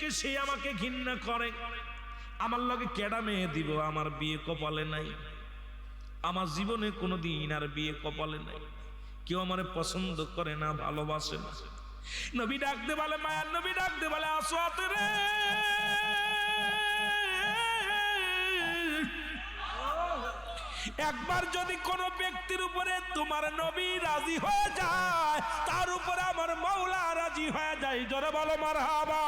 থেকে সে আমাকে ঘৃণা করে। আমার লগে কেডা মেয়ে দিব? আমার বিয়ে কপালে নাই। আমার জীবনে কোনো দিন আর বিয়ে কপালে নাই। কেউ আমারে পছন্দ করে না, ভালোবাসে না। নবী ডাকতে বলে মায়ার নবী ডাকতে বলে, আসো রে একবার যদি কোনো ব্যক্তির উপরে তোমার নবী রাজি হয়ে যায়, তার উপরে আমার মৌলা রাজি হয়ে যায়। জোরে বলো মার হাবা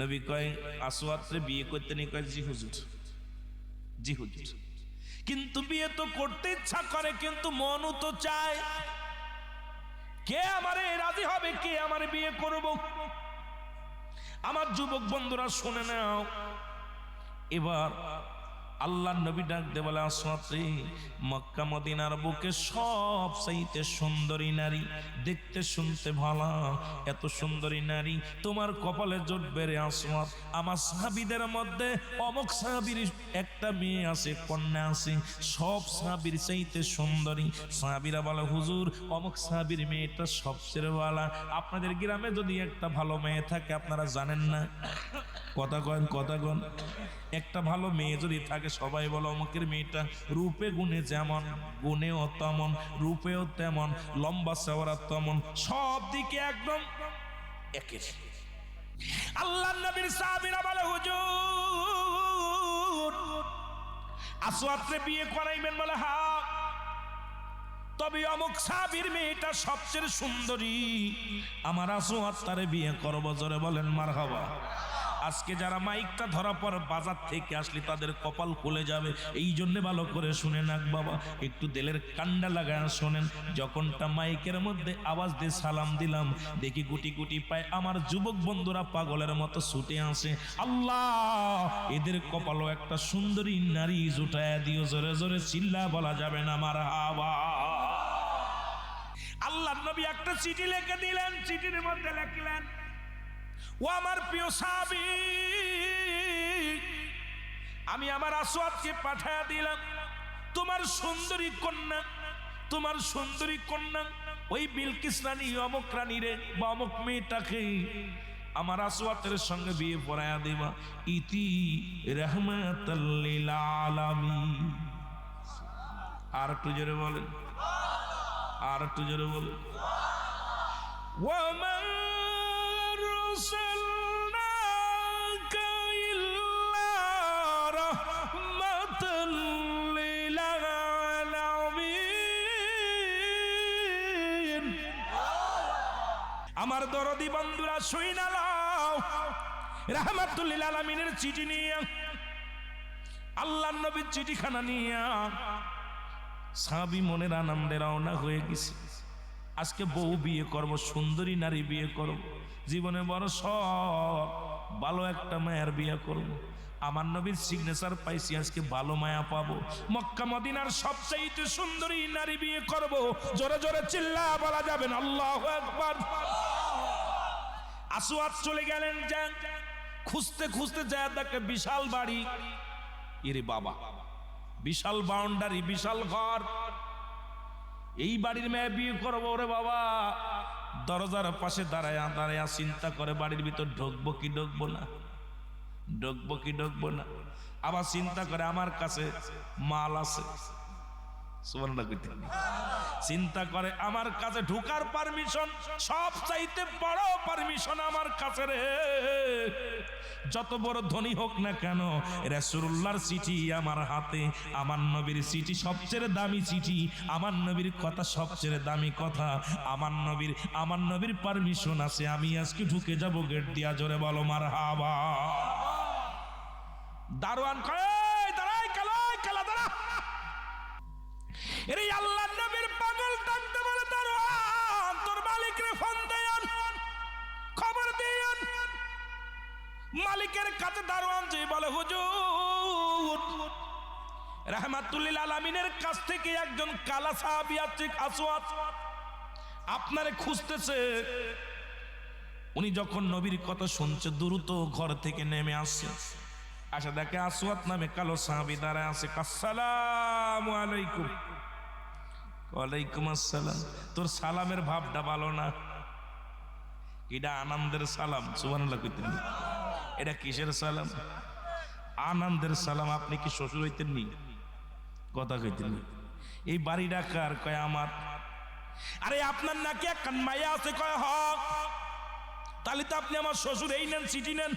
নবী কয় আসোয়াত্রে বিয়ে করতে নেই, কয়, জি হুজুর। জি হুজুর। কিন্তু বিয়ে তো করতে ইচ্ছা করে, কিন্তু মনও তো চায়, কে আমারে রাজি হবে, কে আমারে বিয়ে করব? আমার যুবক বন্ধুরা, শুনে নাও। এবার আল্লাহ নবী ডাক দে বলে আসমাত্রে মক্কা, মদিনার বুকে সব চাইতে সুন্দরী নারী, দেখতে, শুনতে ভালো, এত সুন্দরী নারী, তোমার কপালে জোট রে আসমাত আমার সাহাবিদের মধ্যে অমক সাহাবির একটা মেয়ে আছে, কন্যা আছে, সব সাহাবির চাইতে সুন্দরী। সাহাবিরা বলে, হুজুর, অমক সাহাবির মেয়েটা সবচেয়ে ভালো। আপনাদের গ্রামে যদি একটা ভালো মেয়ে থাকে, আপনারা জানেন না? কথা কন কথা কন একটা ভালো মেয়ে যদি থাকে সবাই বলো অমুকের মেয়েটা। রূপে গুণে যেমন, গুণেও তেমন, রূপেও তেমন, লম্বা চেওড়া তেমন, সব দিকে একদম একের। আল্লাহ নবীর সাহাবীরা বলে, হুজুর আসওয়াত্রে বিয়ে করাইবেন বলে, হা। তবে অমুক সাবির মেয়েটা সবচেয়ে সুন্দরী। আমার আসওয়াত তারে বিয়ে করব, জোরে বলেন মার আজকে যারা মাইকটা ধরা পর বাজার থেকে আসলে তাদের কপাল খুলে যাবে। এই জন্যে ভালো করে শুনে নাক বাবা, একটু দেলের কান্ডা লাগায় শোনেন। যখনটা মাইকের মধ্যে আওয়াজ দিয়ে সালাম দিলাম, দেখি গুটি গুটি পায় আমার যুবক বন্ধুরা পাগলের মতো ছুটে আসে। আল্লাহ, এদের কপালও একটা সুন্দরী নারী জুটায় দিও, জোরে জোরে চিল্লা বলা যাবে না আমার হাওয়া। আল্লাহ নবী একটা চিঠি লিখে দিলেন, চিঠির মধ্যে লিখলেন ও আমার প্রিয় সাবি আমি আমার আসোয়াদকে পাঠায় দিলাম। তোমার সুন্দরী কন্যা, তোমার সুন্দরী কন্যা, ওই বিলকিস রানী, অমক রানী রে বা অমক মেয়েটাকে আমার আসওয়াতের সঙ্গে বিয়ে পড়ায়া দেবা। ইতি রহমাতাল্লিল আলামিন। আর একটু জোরে বলেন। আর একটু জোরে বলেন। আমার দরদি বন্ধুরা, শুই নালাও রাহমাতুল্লিল আলামিনের চিঠি নিয়ে আল্লাহ নবীর চিঠিখানা নিয়ে সাবি মনের আনন্দে রওনা হয়ে গেছে। আজকে বউ বিয়ে করব, সুন্দরী নারী বিয়ে করব। জীবনে বড় সব ভালো একটা মায়ের বিয়ে করব। আমার নবীর সিগনেচার পাইছি, আজকে ভালো মায়া পাবো। মক্কা মদিনার সবচাইতে সুন্দরী নারী বিয়ে করব। জোরে জোরে চিল্লা, বলা যাবেন আল্লাহ একবার আসুয়াত চলে গেলেন যান খুঁজতে খুঁজতে যায় দেখে বিশাল বাড়ি। এরে বাবা, বিশাল বাউন্ডারি, বিশাল ঘর। এই বাড়ির মেয়ে বিয়ে করব ওরে বাবা। দরজার পাশে দাঁড়ায় দাঁড়ায় চিন্তা করে বাড়ির ভিতর ঢুকবো কি ঢুকবো না? ঢুকবো কি ঢুকবো না? আবার চিন্তা করে আমার কাছে মাল আছে। চিন্তা করে, আমার কাছে ঢুকার পারমিশন সব চাইতে বড় পারমিশন আমার কাছে রে। যত বড় ধনী হোক না কেন, রাসূলুল্লাহর চিঠি আমার হাতে, আমার নবীর চিঠি সবচেয়ে দামি চিঠি, আমার নবীর কথা সবচেয়ে দামি কথা, আমার নবীর আমার নবীর পারমিশন আছে, আমি আজকে ঢুকে যাব গেট দিয়া, জোরে বলো মার হাবা দারোয়ান কয় আল্লাহ নবীর পাগল ডাকতে বলে তোর মালিক ফোন দেন খবর দেন মালিকের কাছে দারোয়ান যে বলে, হুজুর, রাহমাতুল্লিল আলামিনের কাছ থেকে একজন কালা সাহাবী আছে, আসওয়াত। আপনারে খুঁজতেছে। উনি যখন নবীর কথা শুনছে, দ্রুত ঘর থেকে নেমে আসছে। আসা দেখে আসওয়াত নামে কালো সাহাবী দাঁড়ায় আছে। আসসালামু আলাইকুম। ওয়ালাইকুম আসসালাম। তোর সালামের ভাবটা ভালো না? এটা আনন্দের সালাম, সুবহানাল্লাহ কইতেন? এটা কিসের সালাম? আনন্দের সালাম আপনি কি শ্বশুর হইতেন নি? কথা কইতেন? এই বাড়ি ডাকার কয় আমার। আরে আপনার নাকি এক মাইয়া আছে, কয় হক তাহলে তো আপনি আমার শ্বশুর, এই নেন, সিটি নেন।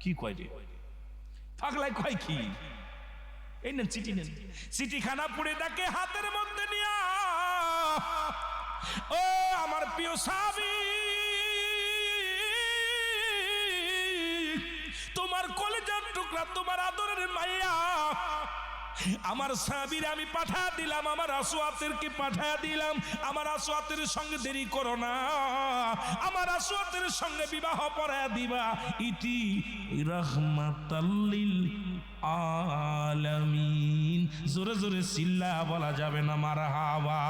কি কয় রে? পাগলায় কয় কি? এই নেন চিঠি নেন। চিঠিখানা পুড়ে ডাকে হাতের মধ্যে নিয়া। ও আমার প্রিয় সাবি, তোমার কলেজার টুকরা, তোমার মাইয়া আমার সাবির আমি পাঠা দিলাম, আমার আসোয়াতেরকে পাঠা দিলাম। আমার আসোয়াতের সঙ্গে দেরি করো না। আমার আসোয়াতের সঙ্গে বিবাহ পড়া দিবা। ইতি রহমাতাল্লিল আলামিন। জোরে জোরে সিল্লা বলা যাবে না মার হাওয়া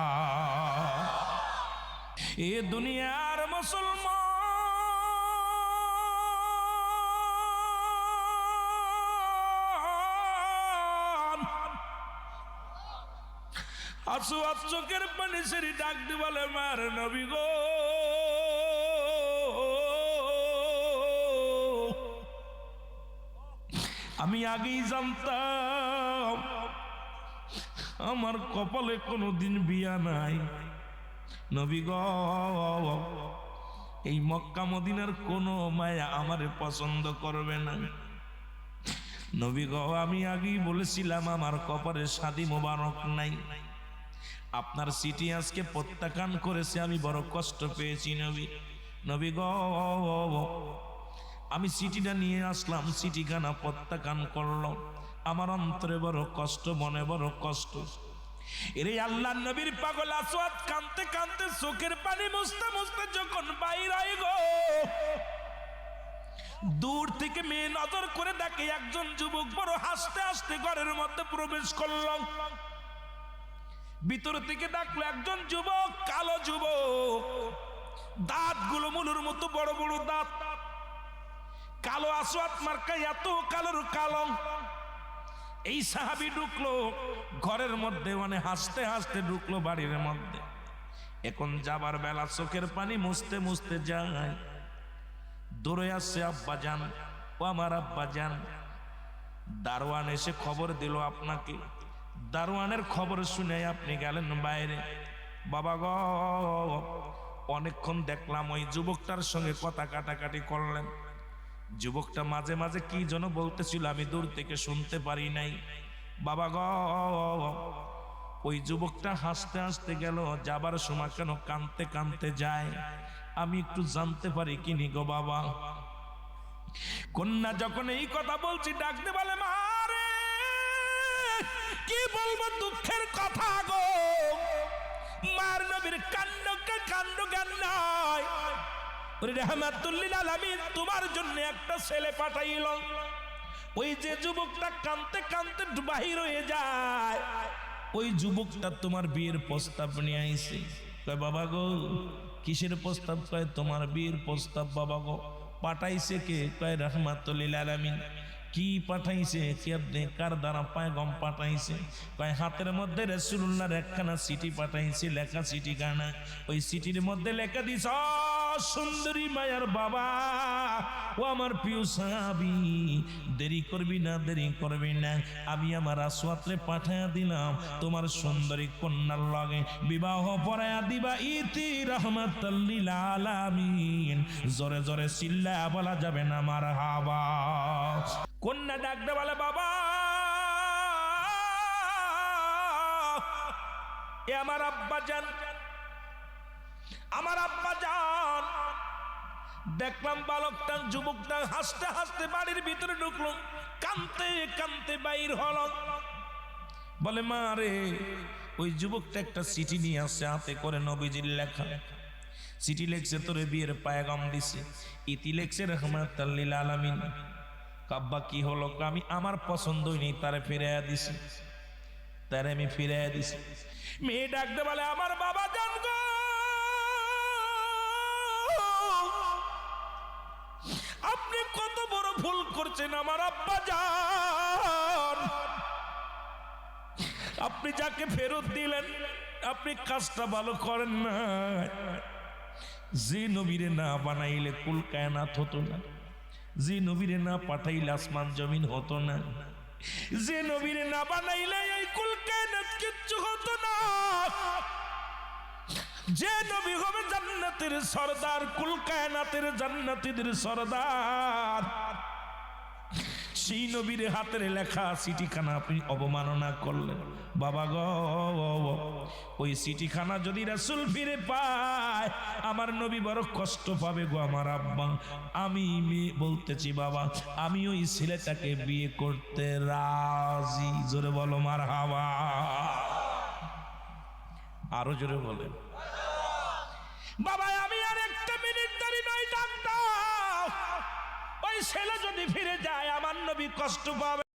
এ দুনিয়ার মুসলমান আসু চোখের পানি সেরি ডাক দি বলে, মার নবী গো। আমি আগেই জানতাম, আমার কপালে কোনোদিন বিয়া নাই। নবী গ, এই মক্কা মদিনার কোনো মায়া আমারে পছন্দ করবে না। নবী গ, আমি আগেই বলেছিলাম, আমার কপালে শাদি মোবারক নাই। আপনার সিটি আজকে প্রত্যাখ্যান করেছে, আমি বড় কষ্ট পেয়েছি নবী। নবী গ, আমি সিটিটা নিয়ে আসলাম, সিটিখানা প্রত্যাখ্যান করল আমার অন্তরে বড় কষ্ট, মনে বড় কষ্ট। এরে আল্লাহ নবীর পাগল আসওয়াদ কানতে কানতে চোখের পানি মুছতে মুছতে যখন বাইর হয় গো, দূর থেকে মেয়ে নজর করে দেখে একজন যুবক বড় হাসতে হাসতে ঘরের মধ্যে প্রবেশ করল ভিতর থেকে ডাকলো একজন যুবক, কালো যুবক। দাঁতগুলো মুলুর মতো বড় বড় দাঁত। কালো আসোয়াত মার্কা এত কালোর কালো। এই সাহাবি ঢুকলো, ঘরের মধ্যে মানে হাসতে হাসতে ঢুকলো বাড়ির মধ্যে। এখন যাবার বেলা চোখের পানি মুছতে মুছতে যায়। দৌড়ে আসছে আব্বা যান, ও আমার আব্বা যান। দারোয়ান এসে খবর দিল আপনাকে। দারোয়ানের খবর শুনে আপনি গেলেন বাইরে। বাবা গ, অনেকক্ষণ দেখলাম ওই যুবকটার সঙ্গে কথা কাটাকাটি করলেন। যুবকটা মাঝে মাঝে কি যেন বলতেছিল আমি দূর থেকে শুনতে পারি নাই। বাবা গ, ওই যুবকটা হাসতে হাসতে গেল, যাবার সময় কেন কানতে কানতে যায়। আমি একটু জানতে পারি কিনি গো বাবা। কন্যা যখন এই কথা বলছি, ডাকতে বলে মারে কি বলব দুঃখের কথা গো? মার নবীর কাণ্ডকে কাণ্ড জ্ঞান নয় ওরে রহমাতুল্লিল আলামিন, তোমার জন্য একটা ছেলে পাঠাইল। ওই যে যুবকটা কানতে কানতে বাহির হয়ে যায়। ওই যুবকটা তোমার বিয়ের প্রস্তাব নিয়ে আইছে। কয়, বাবা গো, কিসের প্রস্তাব? কয়, তোমার বিয়ের প্রস্তাব, বাবা গো, পাঠাইছে কে? কয়, রহমাতুল্লিল আলামিন। কি পাঠাইছে? কি আপনি কার দ্বারা পায়গম পাঠাইছে? কয়, হাতের মধ্যে রসুল্লাহর একখানা সিটি পাঠাইছে, লেখা সিটি গানা ওই সিটির মধ্যে লেখা দিস সুন্দরী মায়ার বাবা, ও আমার প্রিয় সাহাবি, দেরি করবি না, দেরি করবি না। আমি আমার আসওয়াতরে পাঠাইয়া দিলাম, তোমার সুন্দরী কন্যার লগে বিবাহ পড়াইয়া দিবা। ইতি রহমাতাল্লিল আলামিন। জোরে জোরে চিল্লা বলা যাবে না আমার হাবা কন্যা ডাকতে বলে, বাবা, এ আমার আব্বা যান, আমার আব্বা যান। দেখলাম বালকটা, যুবকটা হাসতে হাসতে বাড়ির ভিতরে ঢুকলো, কানতে কানতে বাইর হল। বলে, মা রে, ওই যুবকটা একটা চিঠি নিয়ে আসছে, হাতে করে নবীজির লেখা। চিঠি লেখছে, তোরে বিয়ের পায়গাম দিছে। ইতি লেখছে রহমাত আলামিন। কাব্বা, কি হলো? আমি আমার পছন্দই নেই, তারে ফিরাইয়া দিছি। তারে আমি ফিরাইয়া দিছি। মেয়ে ডাকতে বলে, আমার বাবা জান আপনি কত বড় ভুল করছেন, আমার আব্বা যান আপনি যাকে ফেরত দিলেন, আপনি কাজটা ভালো করেন না যে নবীরে না বানাইলে কুল কায়নাত হতো না। যে নবীরে না পাঠাইলে আসমান জমিন হতো না। যে নবীরে না বানাইলে এই কুল কায়নাত কিচ্ছু হতো না। যে নবী হবে জান্নাতের সর্দার, কুল জান্নাতিদের জান্নাতীদের সর্দার। সেই নবীর হাতের লেখা চিঠিখানা আপনি অবমাননা করলেন। বাবা গ, ওই চিঠিখানা যদি রাসুল ফিরে পায়, আমার নবী বড় কষ্ট পাবে গো আমার আব্বা। আমি বলতেছি বাবা, আমি ওই ছেলেটাকে বিয়ে করতে রাজি। জোরে বলো মার হাওয়া আরও জোরে বলেন। বাবা ছেলে যদি ফিরে যায় আমার নবী কষ্ট পাবে।